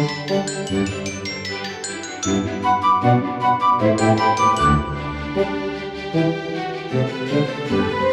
Thank you.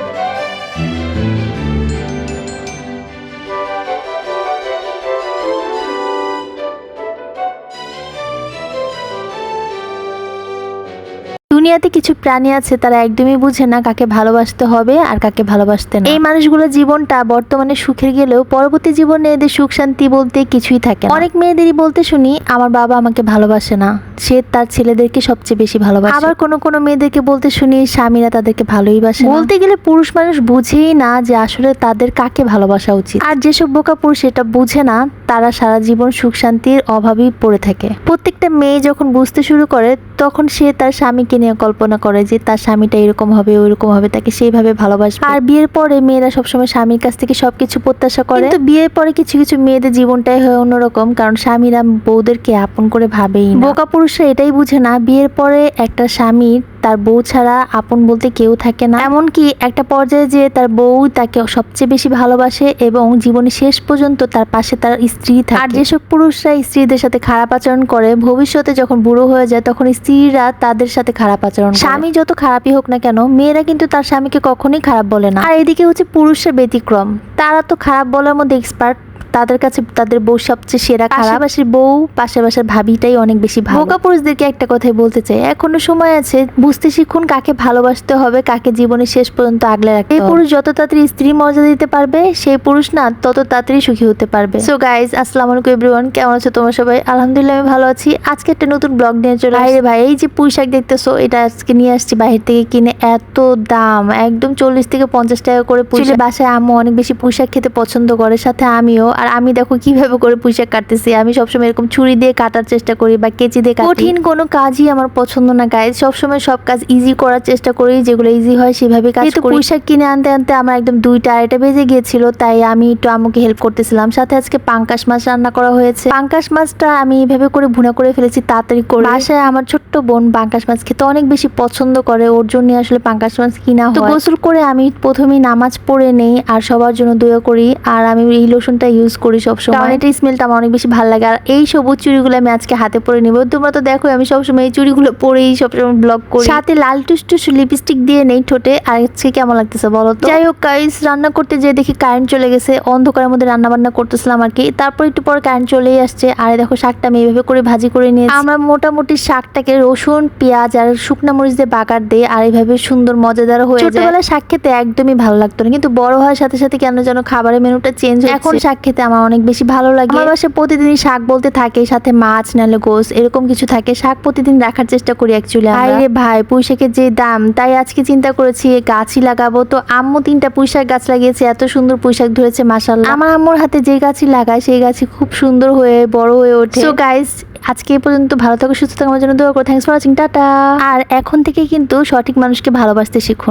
দুনিয়াতে কিছু প্রাণী আছে, তারা একদমই বুঝে না কাকে ভালোবাসতে হবে আর কাকে ভালোবাসতে না। এই মানুষগুলোর জীবনটা বর্তমানে সুখের গেলেও পরবর্তী জীবনে এদের সুখ শান্তি বলতে কিছুই থাকে অনেক মেয়েদেরই বলতে শুনি, আমার বাবা আমাকে ভালোবাসে না। সে তার ছেলেদেরকে সবচেয়ে বেশি ভালোবাসে। আবার কোনো কোনো মেয়েদেরকে বলতে শুনি, স্বামীরা তাদেরকে ভালোই বাসে বলতে গেলে পুরুষ মানুষ বুঝেই না যে আসলে তাদের কাকে ভালোবাসা উচিত। আর যেসব বোকা পুরুষ এটা বুঝে না তারা সারা জীবন সুখ শান্তির অভাবেই পড়ে থাকে। প্রত্যেকটা মেয়ে যখন বুঝতে শুরু করে, তখন সে তার স্বামীকে নিয়ে কল্পনা করে যে তার স্বামীটা এরকম হবে, ওইরকম হবে, তাকে সেইভাবে ভালোবাসবে। আর বিয়ের পরে মেয়েরা সবসময় স্বামীর কাছ থেকে সবকিছু প্রত্যাশা করে। কিন্তু বিয়ের পরে কিছু কিছু মেয়েদের জীবনটাই হয় অন্যরকম, কারণ স্বামীরা বউদেরকে আপন করে ভাবেই বোকা পুরুষরা এটাই বুঝে না, বিয়ের পরে একটা স্বামীর তার বউ ছাড়া আপন বলতে কেউ থাকে না। এমনকি একটা পর্যায়ে যে তার বউ তাকে সবচেয়ে বেশি ভালোবাসে এবং জীবনের শেষ পর্যন্ত তার পাশে তার স্ত্রী থাকে। আর যেসব পুরুষরা স্ত্রীদের সাথে খারাপ আচরণ করে, ভবিষ্যতে যখন বুড়ো হয়ে যায়, তখন স্ত্রীরা তাদের সাথে খারাপ আচরণ স্বামী যত খারাপই হোক না কেন, মেয়েরা কিন্তু তার স্বামীকে কখনোই খারাপ বলে না। আর এদিকে হচ্ছে পুরুষের ব্যতিক্রম। তারা তো খারাপ বলার মধ্যে এক্সপার্ট তাদের কাছে তাদের বউ সবচেয়ে সেরা খারাপ। আশেপাশের বউ পাশের বাসার ভাবিটাই অনেক বেশি ভালো। বোকা পুরুষদেরকে একটা কথাই বলতে চাই এখনও সময় আছে বুঝতে শিখুন কাকে ভালোবাসতে হবে কাকে জীবনের শেষ পর্যন্ত আগলে রাখতে এই পুরুষ যত তাড়াতাড়ি স্ত্রী মর্যাদা দিতে পারবে সেই পুরুষ না তত তাড়াতাড়ি সুখী হতে পারবে। সো গাইজ আসসালামু আলাইকুম এভরিওয়ান কেমন আছো তোমরা সবাই? আলহামদুলিল্লাহ আমি ভালো আছি। আজকে একটা নতুন ব্লগ নিয়ে চলে বাইরে ভাই এই যে পুঁই শাক দেখতেছো এটা আজকে নিয়ে আসছি বাইরে থেকে কিনে এত দাম একদম চল্লিশ থেকে পঞ্চাশ টাকা করে পুঁইশাক বাসায় আম্মু অনেক বেশি পুঁইশাক খেতে পছন্দ করে সাথে আমিও আর আমি দেখো কীভাবে করে পুঁই শাক কাটতেছি। আমি সবসময় এরকম ছুরি দিয়ে কাটার চেষ্টা করি বা কেচি দিয়ে কঠিন কোনো কাজই আমার পছন্দ না গাইজ সবসময় সব কাজ ইজি করার চেষ্টা করি যেগুলো ইজি হয় সেভাবে কাজ করি। পুঁই শাক কিনে আনতে আনতে আমার একদম দুইটা আড়াইটা বেজে গিয়েছিল তাই আমি একটু আম্মুকে হেল্প করতেছিলাম। সাথে আজকে পাঙ্কাশ মাছ রান্না করা হয়েছে। পাঙ্কাশ মাছটা আমি এইভাবে করে ভুনা করে ফেলেছি তাড়াতাড়ি করে। বাসায় আমার ছোট্ট বোন পাঙ্কাশ মাছ খেতে অনেক বেশি পছন্দ করে ওর জন্য আসলে পাঙ্কাশ মাছ কিনা হয়। তো গোসল করে আমি প্রথমেই নামাজ পড়ে নেই আর সবার জন্য দোয়া করি। আর আমি এই লোশনটা ইউজ করি সবসময়। কারণ এটা স্মেলটা আমার অনেক বেশি ভালো লাগে। আর এই সবুজ চুড়িগুলো আমি আজকে হাতে পরে নিব। তোমরা তো দেখো আমি সবসময় এই চুড়িগুলো পরেই সবসময় ব্লগ করি। সাথে লাল টুস লিপস্টিক দিয়ে নেই ঠোঁটে। আর আজকে কেমন লাগতেছে বলো তো? যাই হোক গাইস রান্না করতে যেয়ে দেখি কারেন্ট চলে গেছে। অন্ধকারের মধ্যে রান্না বান্না করতেছিলাম আর কি। তারপর একটু পর কারেন্ট চলেই আসছে। আর দেখো শাকটা আমি এইভাবে করে ভাজি করে নিয়েছি। আমরা মোটামুটি শাকটাকে রসুন পেঁয়াজ আর শুকনা মরিচ দিয়ে বাগার দিয়ে আর এইভাবে সুন্দর মজাদার হয়ে যায়। ছোটবেলায় শাক খেতে একদমই ভালো লাগতো না। কিন্তু বড় হওয়ার সাথে সাথে কেন যেন খাবারের মেনুটা চেঞ্জ এখন শাক খেতে আমার অনেক বেশি ভালো লাগে। আমার বাসায় প্রতিদিনই শাক বলতে থাকে সাথে মাছ নাহলে গোস এরকম কিছু থাকে। শাক প্রতিদিন রাখার চেষ্টা করি অ্যাকচুয়ালি আরে ভাই পুঁইশাকের যে দাম তাই আজকে চিন্তা করেছি গাছই লাগাবো। তো আম্মু তিনটা পুঁইশাক গাছ লাগিয়েছে এত সুন্দর পুঁইশাক ধরেছে মাসাল্লাহ আমার আম্মুর হাতে যে গাছই লাগায় সেই গাছই খুব সুন্দর হয়ে বড় হয়ে ওঠে। সো গাইস আজকে এই পর্যন্ত ভালো থাকো সুস্থ থাকো আমার জন্য দোয়া করো। Thanks for watching tata. আর এখন থেকে কিন্তু সঠিক মানুষকে ভালোবাসতে শিখুন।